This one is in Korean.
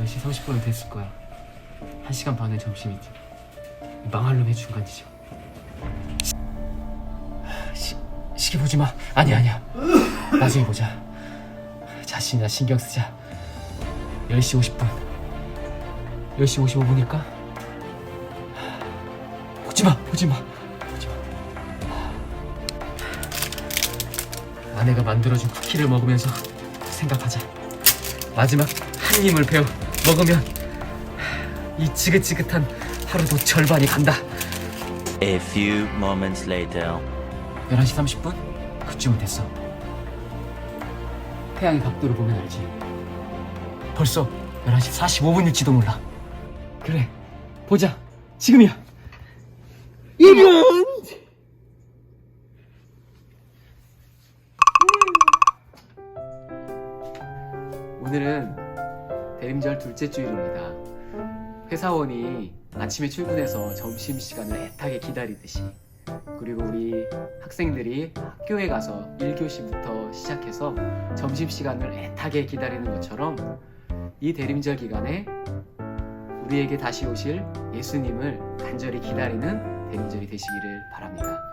10시 30분은 됐을 거야. 1시간 반은 점심 이지. 이 망할 놈의 중간지죠. 시, 시계 보지 마. 아니야, 아니야. 나중에 보자. 자신이나 신경 쓰자. 10시 50분. 10시 55분일까? 보지 마, 보지 마. 보지 마. 아내가 만들어준 쿠키를 먹으면서 생각하자. 마지막 한 입을 베어 먹으면 이 지긋지긋한 하루도 절반이 간다. A few moments later. 11시 30분? 그쯤은 됐어. 태양의 각도를 보면 알지. 벌써 11시 45분일지도 몰라. 그래, 보자. 지금이야. 이런! 오늘은 대림절 둘째 주일입니다. 회사원이 아침에 출근해서 점심 시간을 애타게 기다리듯이 그리고 우리 학생들이 학교에 가서 1교시부터 시작해서 점심 시간을 애타게 기다리는 것처럼 이 대림절 기간에 우리에게 다시 오실 예수님을 간절히 기다리는 대림절이 되시기를 바랍니다.